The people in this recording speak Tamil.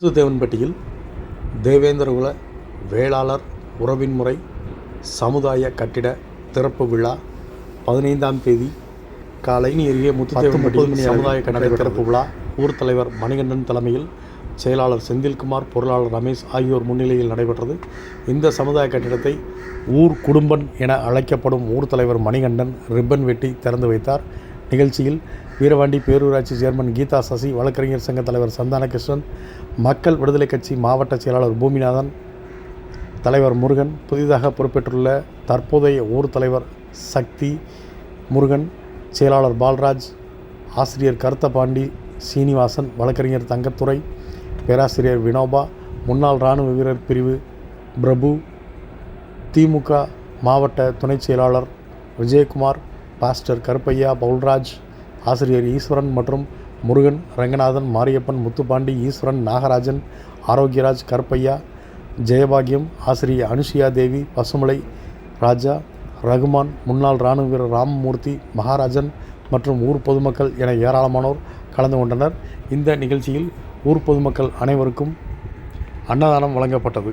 முத்துதேவன்பட்டியில் தேவேந்திரகுல வேளாளர் உறவின் முறை சமுதாய கட்டிட திறப்பு விழா பதினைந்தாம் தேதி காலை அருகே முத்துதேவன்பட்டி சமுதாய கட்டிட திறப்பு விழா. ஊர் தலைவர் மணிகண்டன் தலைமையில் செயலாளர் செந்தில்குமார் பொருளாளர் ரமேஷ் ஆகியோர் முன்னிலையில் நடைபெற்றது. இந்த சமுதாய கட்டிடத்தை ஊர் குடும்பன் என அழைக்கப்படும் ஊர் தலைவர் மணிகண்டன் ரிப்பன் வெட்டி திறந்து வைத்தார். நிகழ்ச்சியில் வீரவாண்டி பேரூராட்சி சேர்மன் கீதா சசி வழக்கறிஞர் சங்க தலைவர் சந்தானகிருஷ்ணன் மக்கள் விடுதலை கட்சி மாவட்ட செயலாளர் பூமிநாதன் தலைவர் முருகன் புதிதாக பொறுப்பேற்றுள்ள தற்போதைய ஊர் தலைவர் சக்தி முருகன் செயலாளர் பால்ராஜ் ஆசிரியர் கருத்தபாண்டி சீனிவாசன் வழக்கறிஞர் தங்கத்துறை பேராசிரியர் வினோபா முன்னாள் இராணுவ வீரர் பிரிவு பிரபு திமுக மாவட்ட துணைச் செயலாளர் விஜயகுமார் பாஸ்டர் கருப்பையா பவுல்ராஜ் ஆசிரியர் ஈஸ்வரன் மற்றும் முருகன் ரங்கநாதன் மாரியப்பன் முத்துப்பாண்டி ஈஸ்வரன் நாகராஜன் ஆரோக்கியராஜ் கருப்பையா ஜெயபாகியம் ஆசிரியர் அனுஷியா தேவி பசுமலை ராஜா ரகுமான் முன்னாள் இராணுவ வீரர் ராமமூர்த்தி மகாராஜன் மற்றும் ஊர் பொதுமக்கள் என ஏராளமானோர் கலந்து கொண்டனர். இந்த நிகழ்ச்சியில் ஊர் பொதுமக்கள் அனைவருக்கும் அன்னதானம் வழங்கப்பட்டது.